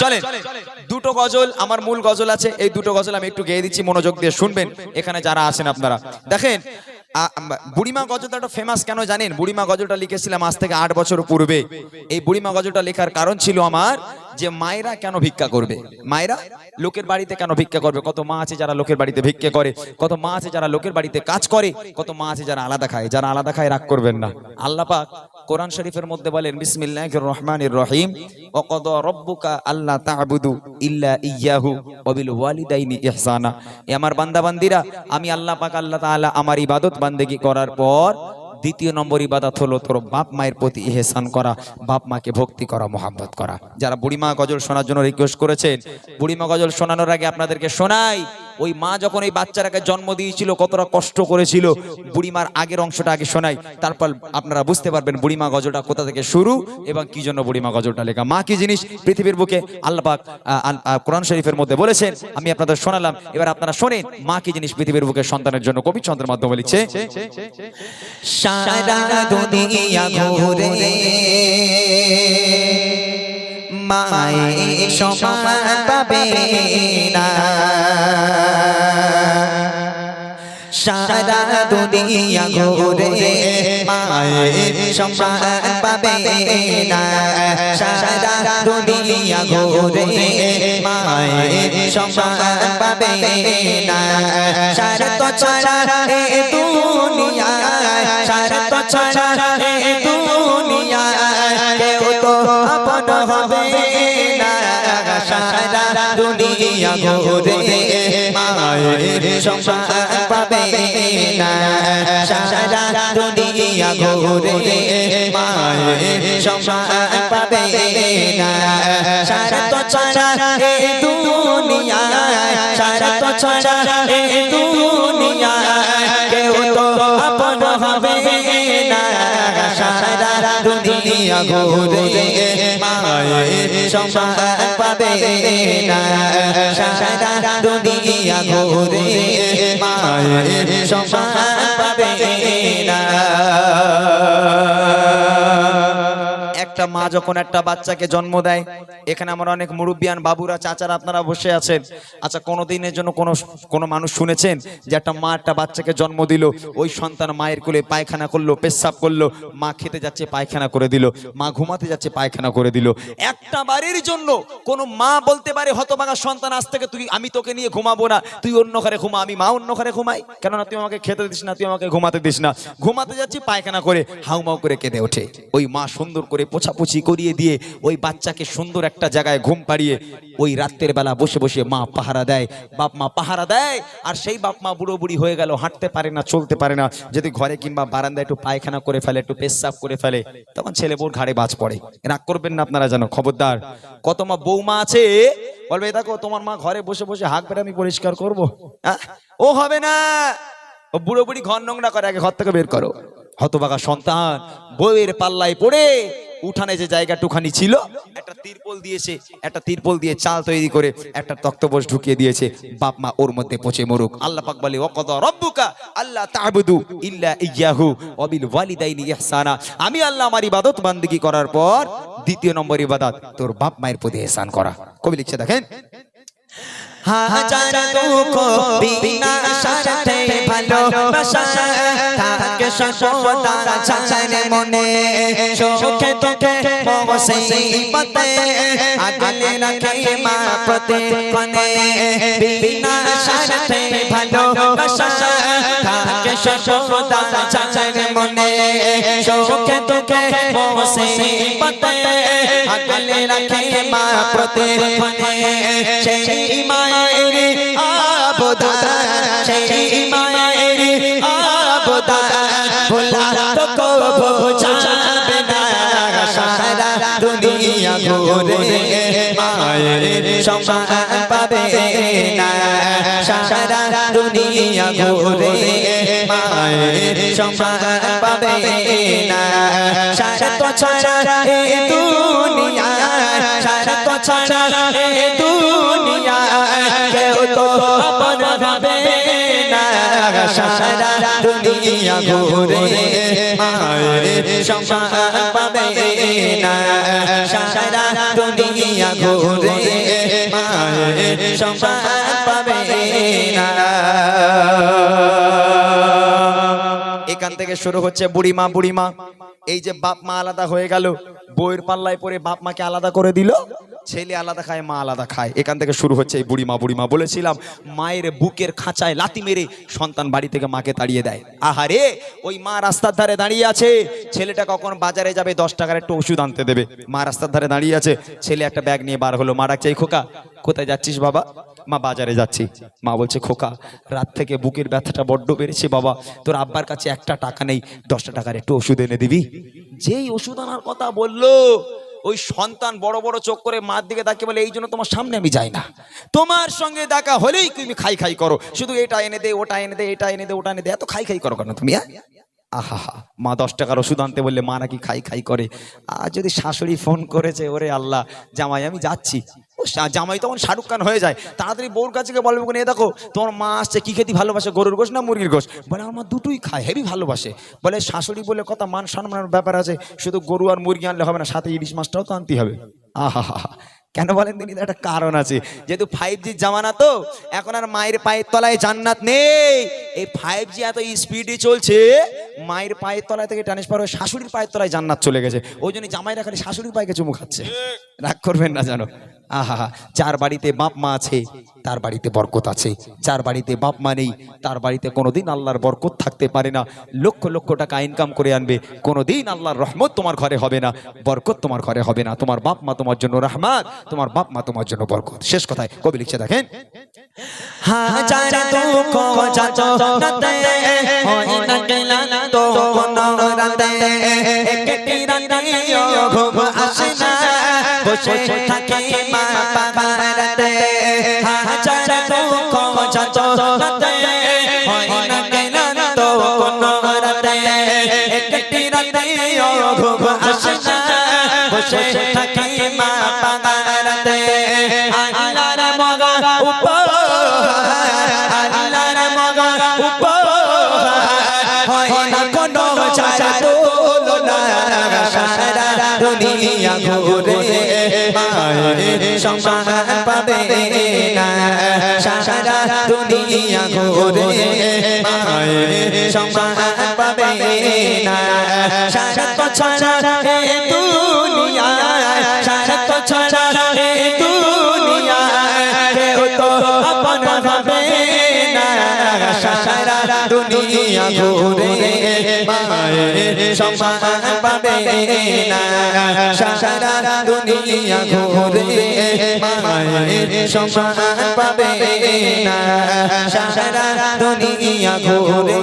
চলেন, দুটো গজল, আমার মূল গজল আছে, এই দুটো গজল আমি একটু গেয়ে দিচ্ছি, মনোযোগ দিয়ে শুনবেন, এখানে যারা আছেন আপনারা। দেখেন বুড়িমা গজলটা একটা ফেমাস কেন জানেন? বুড়িমা গজলটা লিখেছিলাম আজ থেকে আট বছর পূর্বে। এই বুড়িমা গজলটা লেখার কারণ ছিল আমার যে মায়েরা কেন ভিক্ষা করবে? মায়েরা লোকের বাড়িতে কেন ভিক্ষা করবে? কত মা আছে যারা লোকের বাড়িতে ভিক্ষা করে, কত মা আছে যারা লোকের বাড়িতে কাজ করে, কত মা আছে যারা আলাদা খায়, যারা আলাদা খায় রাগ করবেন না। আল্লাহ পাক কোরআন শরীফের মধ্যে বলেন, বিসমিল্লাহির রহমানির রহিম, ওয়াকাদ রব্বুকা আল্লা তা'বুদু ইল্লা ইয়্যাহু ওয়া বিল ওয়ালিদাইনি ইহসানা। এ আমার বান্দা বান্দিরা আমি আল্লাহ পাক আল্লাহ তাআলা আমার ইবাদত বান্দেগি করার পর দ্বিতীয় নম্বর ইবাদত হলো তোর বাপ মায়ের প্রতি ইহসান করা, বাপ মাকে ভক্তি করা মোহাম্মত করা। যারা বুড়িমা গজল শোনার জন্য রিকোয়েস্ট করেছেন বুড়িমা গজল শোনানোর আগে আপনাদেরকে শোনাই ওই মা যখন এই বাচ্চাটাকে জন্ম দিয়েছিল কতটা কষ্ট করেছিল বুড়িমার আগের অংশটা আগে শোনাই। তারপর আপনারা বুঝতে পারবেন বুড়িমা গজলটা কোথা থেকে শুরু এবং কি জন্য বুড়িমা গজলটা লেখা। মা কি জিনিস পৃথিবীর বুকে আল্লাহ পাক আহ, আল- আহ, কোরআন শরীফের মধ্যে বলেছেন আমি আপনাদের শোনালাম। এবার আপনারা শোনেন মা কি জিনিস পৃথিবীর বুকে সন্তানের জন্য কবি চন্দ্রের মাধ্যমে লিখছে। মায়ে সমান পাবে না। দুনিয়া ঘুরে মায়ে সমান পাবে না। সারা দুনিয়া ঘুরে মায়ে সমান পাবে না। সারা তো ছাড়া দুনিয়া, সারা তো ছাড়া দুনিয়া, কেউ তো আপন হবে না। সারা দুনিয়া ঘুরে সংসার পাবে না সারা দুনিয়া ঘুরে মায়ের সংসার পাবে না সারা তো ছাড়া দুনিয়া সারা তো ছাড়া দুনিয়া কেউ তো আপন হবে না সারা দুনিয়া ঘুরে সংসার পাবে না সারা দুনিয়া ঘুরে মায়ের সংসার পাবে না। একটা মা যখন একটা বাচ্চাকে জন্ম দেয়, এখানে আমার অনেক মুরব্বিয়ান বাবুরা, চাচারা আপনারা বসে আছেন। আচ্ছা কোনো দিনের জন্য কোনো কোনো মানুষ শুনেছেন যে একটা মা একটা বাচ্চাকে জন্ম দিল, ওই সন্তান মায়ের কোলে পায়খানা করল, পেশাব করল, মা খেতে যাচ্ছে, পায়খানা করে দিল, মা ঘুমাতে যাচ্ছে, পায়খানা করে দিল। একটা বাড়ির জন্য কোনো মা বলতে পারে, হতভাগা সন্তান, আজ থেকে তুই, আমি তোকে নিয়ে ঘুমাবো না, তুই অন্য ঘরে ঘুমা, আমি মা অন্য ঘরে ঘুমাই। কেননা তুই আমাকে খেতে দিস না, তুই আমাকে ঘুমাতে দিস না। ঘুমাতে যাচ্ছি, পায়খানা করে হাউমাউ করে কেঁদে ওঠে। ওই মা সুন্দর করে পোছাপুছি করিয়ে দিয়ে ওই বাচ্চাকে সুন্দর একটা জায়গায় ঘুম পাড়িয়ে ওই রাত্রের বেলা বসে বসে মা পাহারা দেয়। বাপ মা পাহারা দেয় আর সেই বাপ মা বুড়ো বুড়ি হয়ে গেল, হাঁটতে পারে না, চলতে পারে না। যদি ঘরে কিংবা বারান্দায় একটু পায়খানা করে ফেলে, একটু পেশাব করে ফেলে, তখন ছেলে বউর ঘাড়ে বাজ পড়ে। রাগ করবেন না আপনারা জানো খবরদার। কত মা বৌমা আছে? বলবে দেখো, তোমার মা ঘরে বসে বসে হাঁক বেড়ে আমি পরিষ্কার করব। ও হবে না। ও বুড়ো বুড়ি ঘর নোংরা করে আগে ঘর থেকে বের করো। হতবাগা সন্তান, বউয়ের পাল্লায় পড়ে উঠানে যে জায়গাটুখানি ছিল, একটা তিরপল দিয়েছে, একটা তিরপল দিয়ে চাল তৈরি করে একটা তক্তপোষ ঢুকিয়ে দিয়েছে। বাপ মা ওর মধ্যে পচে মরুক। আল্লাহ পাক বলে, ওয়াকাদ রব্বুকা আল্লাহ তা'বুদু ইল্লা ইয়াহু ওয়া বিল ওয়ালিদাইনি ইহসানা। আমি আল্লাহ আমার ইবাদত বান্দিগি করার পর দ্বিতীয় নম্বর ইবাদত তোর বাপ মায়ের প্রতি ইহসান করা। কবি লিখছে দেখেন হাজার দুঃখ বিনা স্বার্থে ভালোবাসা থাকে সর্বদা ছাড়ে মনে। সুখে দুঃখে মুসিবতে আগলে রাখে মা প্রতিক্ষণে বিনা স্বার্থে ভালোবাসা থাকে সর্বদা ছাড়ে মনে সুখে দুঃখে মুসিবতে আগলে রাখে মা প্রতিক্ষণে সেই মায়ের আবদা সেই মায়ের আবদা ভোলা তো কবো যাবে না সারা দুনিয়া ঘুরে মায়ের সম্মান পাবে না সারা দুনিয়া ঘুরে মায়ের সম্মান পাবে না সারা তো ছাড়া এ দুনিয়া সারা তো ছাড়া এ দুনিয়া কেউ তো আপন ভাবে না সারা দুনিয়া ঘুরে মায়ের সম্মান পাবে না সারা দুনিয়া ঘুরে মায়ের সম্মান পাবে না। এখান থেকে শুরু হচ্ছে বুড়িমা বুড়িমা। এই যে বাপ মা আলাদা হয়ে গেল বইয়ের পাল্লায় পরে বাপ মাকে আলাদা করে দিল, ছেলে আলাদা খায়, মা আলাদা খায়। এখান থেকে শুরু হচ্ছে এই বুড়িমা বুড়িমা বলেছিলাম, মায়ের বুকের খাঁচায় লাতি মেরে সন্তান বাড়ি থেকে মাকে তাড়িয়ে দেয়। আহারে, ওই মা রাস্তার ধারে দাঁড়িয়ে আছে, ছেলেটা কখন বাজারে যাবে, দশ টাকার একটু ওষুধ আনতে দেবে। মা রাস্তার ধারে দাঁড়িয়ে আছে, ছেলে একটা ব্যাগ নিয়ে বার হলো, মা ডাকছে, "এই খোকা, কোথায় যাচ্ছিস বাবা? মা বাজারে যাচ্ছি। মা বলছে, খোকা, রাত থেকে বুকের ব্যথাটা বড্ড বেড়েছে বাবা। তোর আব্বার কাছে একটা টাকা নেই, দশটা টাকার একটু ওষুধ এনে দিবি। যেই ওষুধ আনার কথা বলল, ওই সন্তান বড় বড় চোখ করে মার দিকে তাকিয়ে বলে, এই জন্য তোমার সামনে আমি যাই না। তোমার সঙ্গে দেখা হলেই তুমি খাই খাই করো। শুধু এটা এনে দে, ওটা এনে দে, এটা এনে দে, ওটা এনে দে, এত খাই খাই করো কেন তুমি হ্যাঁ? আহা মা দশ টাকার ওষুধ আনতে বললে, মা নাকি খাই খাই করে। আর যদি শাশুড়ি ফোন করেছে, ওরে আল্লাহ, জামাই, আমি যাচ্ছি। জামাই তখন শাহরুখ খান হয়ে যায়। তাড়াতাড়ি বউর কাছে বলবে এ দেখো, তোমার মা আসছে, কি খেতে ভালোবাসে? গরুর গোশ না মুরগির গোশ? বলে, আমার দুটোই খায়, হেভি ভালোবাসে। বলে, শাশুড়ি বলে, কথা মান সম্মানের ব্যাপার আছে, শুধু গরু আর মুরগি আনলে হবে না, সাথে ইলিশ মাছটাও তো আনতে হবে। আহা কেন বলেন তিনি? একটা কারণ আছে। যেহেতু ফাইভ জি জামানা তো, এখন আর মায়ের পায়ের তলায় জান্নাত নেই। এই ফাইভ জি এত স্পিডে চলছে, মায়ের পায়ের তলায় থেকে ট্রান্সফার হয়ে শাশুড়ির পায়ের তলায় জান্নাত চলে গেছে। ওই জন্য জামাইরা খালি শাশুড়ির পায়ে চুমু খাচ্ছে। রাগ করবেন না জানো আহা, যার বাড়িতে বাপ মা আছে, তার বাড়িতে বরকত আছে। যার বাড়িতে বাপ মা নেই, তার বাড়িতে কোনোদিন আল্লাহর বরকত থাকতে পারে না। লক্ষ লক্ষ টাকা ইনকাম করে আনবে, কোনোদিন আল্লাহর রহমত তোমার ঘরে হবে না। বরকত তোমার ঘরে হবে না। তোমার বাপ মা তোমার জন্য রহমান তোমার বাপ মা তোমার জন্য বরকত। শেষ কথায় কবি লিখছে, দেখেন বসে থাকে মা পাহাড়াতে হাজার দুঃখ যাচনাতে হয় না ক্লান্ত কোনো রাতে। একটি রাতে ঘুম আসে না। বসে থাকে মা পাহাড়াতে আল্লাহর মগা উপর আল্লাহর মগা উপর হয় না কোনো ছাড়া তোলো সারা দুনিয়া ঘুরে। সম্মান পাবে না সারা দুনিয়া ঘুরে সম্মান পাবে না সারা তো দুনিয়া সারা তো দুনিয়া কেউ তো আপন ভাবে না সারা দুনিয়া ঘুরে সম্মান পাবে না সারা দুনিয়া ঘুরে মায়ের সম্মান পাবে না সারা দুনিয়া ঘুরে